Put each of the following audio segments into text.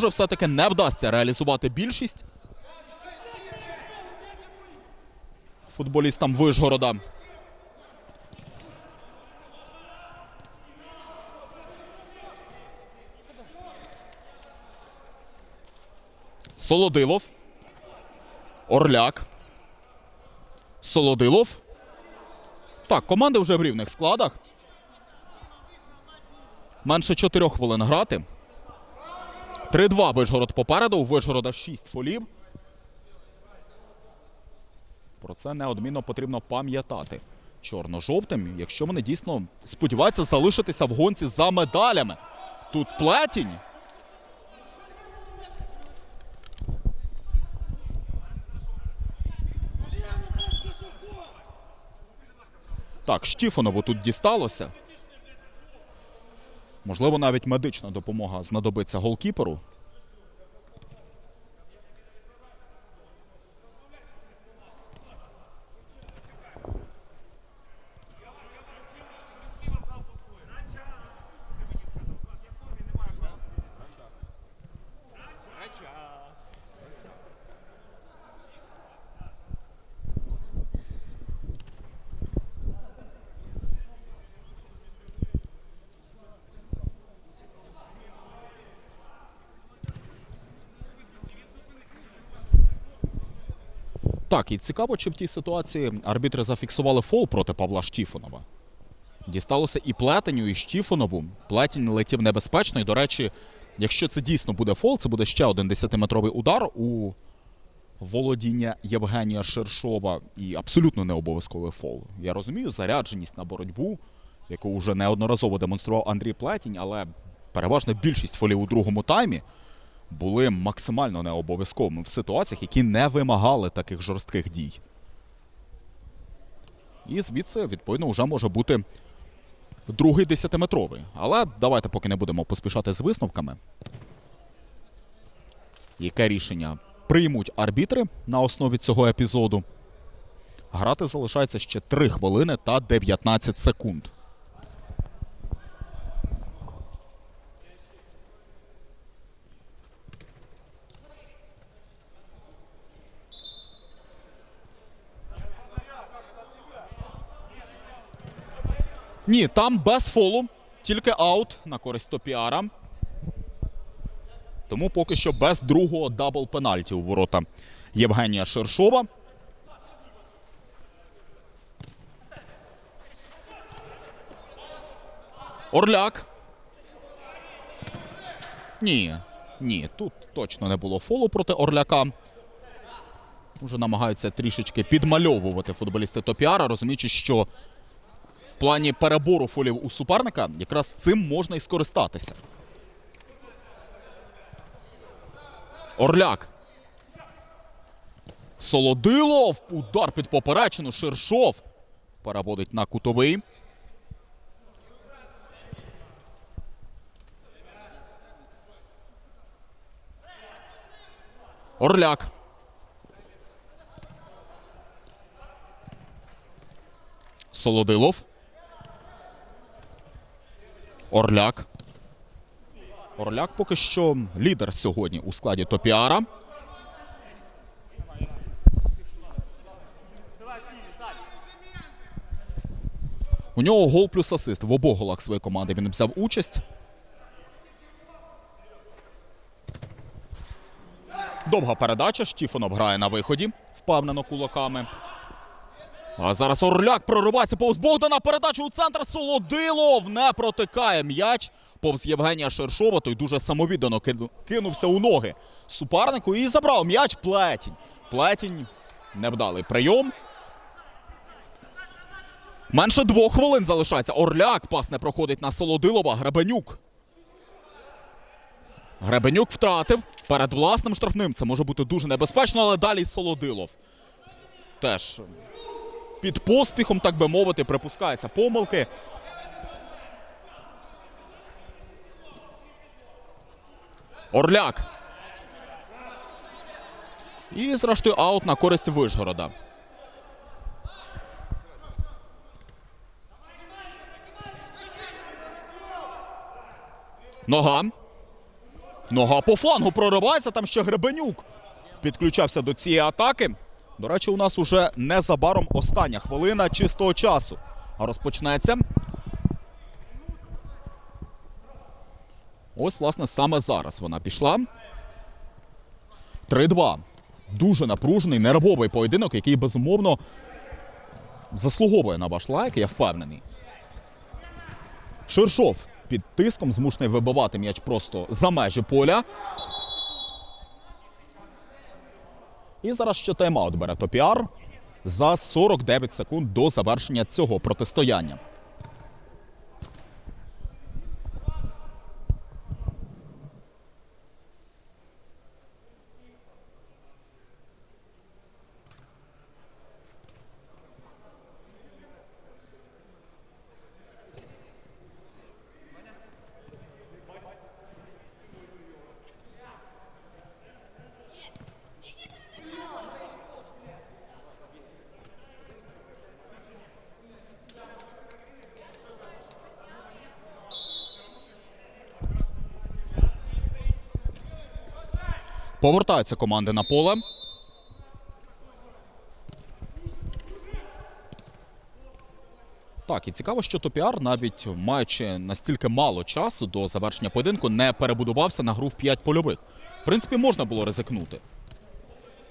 Може, все-таки не вдасться реалізувати більшість. Футболістам Вишгорода. Солодилов. Орляк. Солодилов. Так, команди вже в рівних складах. Менше 4 хвилин грати. 3-2 Вишгород попереду. У Вишгорода 6 фолів. Про це неодмінно потрібно пам'ятати. Чорно-жовтим, якщо вони дійсно сподіваються залишитися в гонці за медалями. Тут плетінь. Так, Штіфонову тут дісталося. Можливо, навіть медична допомога знадобиться голкіперу. Так, і цікаво, чи в тій ситуації арбітри зафіксували фол проти Павла Штіфонова. Дісталося і плетеню, і Штіфонову. Плетінь летів небезпечно. І, до речі, якщо це дійсно буде фол, це буде ще один 10-метровий удар у володіння Євгенія Шершова. І абсолютно не обов'язковий фол. Я розумію зарядженість на боротьбу, яку вже неодноразово демонстрував Андрій Плетінь, але переважна більшість фолів у другому таймі були максимально необов'язковими в ситуаціях, які не вимагали таких жорстких дій. І звідси, відповідно, вже може бути другий десятиметровий. Але давайте поки не будемо поспішати з висновками. Яке рішення приймуть арбітри на основі цього епізоду? Грати залишається ще 3 хвилини та 19 секунд. Ні, там без фолу, тільки аут на користь Топіара. Тому поки що без другого дабл пенальті у ворота Євгенія Шершова. Орляк. Ні, ні, тут точно не було фолу проти Орляка. Уже намагаються трішечки підмальовувати футболісти Топіара, розуміючи, що плані перебору фолів у суперника якраз цим можна і скористатися. Орляк. Солодилов. Удар під поперечину. Шершов. Переводить на кутовий. Орляк. Солодилов. Орляк. Орляк поки що лідер сьогодні у складі Топіара. У нього гол плюс асист. В обох голах своєї команди він взяв участь. Довга передача. Штіфонов грає на виході. Впевнено кулаками. А зараз Орляк проривається повз Богдана. Передача у центр. Солодилов не протикає м'яч. Повз Євгенія Шершова. Той дуже самовіддано кинувся у ноги супернику і забрав м'яч Плетінь. Плетінь. Невдалий прийом. Менше двох хвилин залишається. Орляк. Пас не проходить на Солодилова. Гребенюк. Гребенюк втратив перед власним штрафним. Це може бути дуже небезпечно, але далі Солодилов. Теж під поспіхом, так би мовити, припускаються помилки. Орляк. І, зрештою, аут на користь Вишгорода. Нога. Нога по флангу проривається, там ще Гребенюк підключався до цієї атаки. До речі, у нас уже незабаром остання хвилина чистого часу. Розпочнеться. Ось, власне, саме зараз вона пішла. 3-2. Дуже напружений, нервовий поєдинок, який безумовно заслуговує на ваш лайк, я впевнений. Ширшов під тиском змушений вибивати м'яч просто за межі поля. І зараз ще тайм-аут бере Топіар за 49 секунд до завершення цього протистояння. Повертаються команди на поле. Так, і цікаво, що Топіар, навіть маючи настільки мало часу до завершення поєдинку, не перебудувався на гру в 5 польових. В принципі, можна було ризикнути.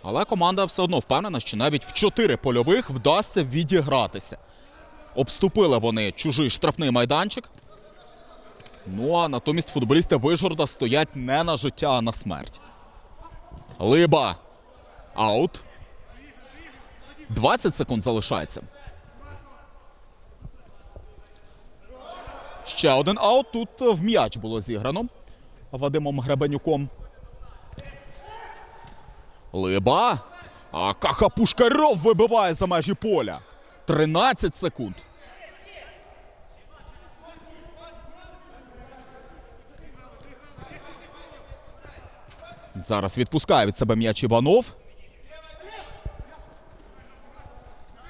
Але команда все одно впевнена, що навіть в 4 польових вдасться відігратися. Обступили вони чужий штрафний майданчик. Ну а натомість футболісти Вижгорода стоять не на життя, а на смерть. Либа. Аут. 20 секунд залишається. Ще один аут. Тут в м'яч було зіграно Вадимом Гребенюком. Либа. А Каха Пушкаров вибиває за межі поля. 13 секунд. Зараз відпускає від себе м'яч Іванов.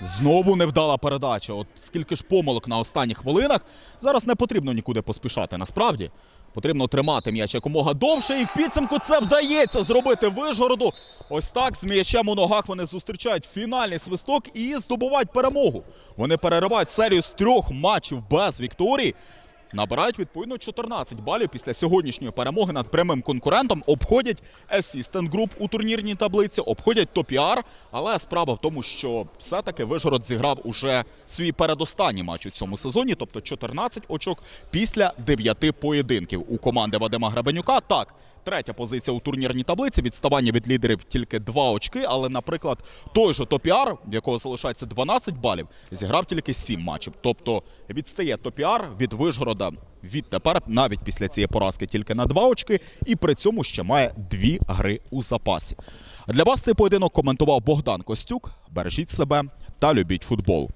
Знову невдала передача. От скільки ж помилок на останніх хвилинах. Зараз не потрібно нікуди поспішати. Насправді потрібно тримати м'яч якомога довше. І в підсумку це вдається зробити Вижгороду. Ось так з м'ячем у ногах вони зустрічають фінальний свисток і здобувають перемогу. Вони переривають серію з трьох матчів без вікторії. Набирають відповідно 14 балів після сьогоднішньої перемоги над прямим конкурентом. Обходять Assistant Group у турнірній таблиці, обходять Топіар. Але справа в тому, що все-таки Вижгород зіграв уже свій передостанній матч у цьому сезоні, тобто 14 очок після 9 поєдинків у команди Вадима Гребенюка. Так, третя позиція у турнірній таблиці. Відставання від лідерів тільки 2 очки. Але, наприклад, той же Топіар, в якого залишається 12 балів, зіграв тільки 7 матчів. Тобто відстає Топіар від Вижгорода відтепер, навіть після цієї поразки, тільки на 2 очки, і при цьому ще має 2 гри у запасі. Для вас цей поєдинок коментував Богдан Костюк. Бережіть себе та любіть футбол.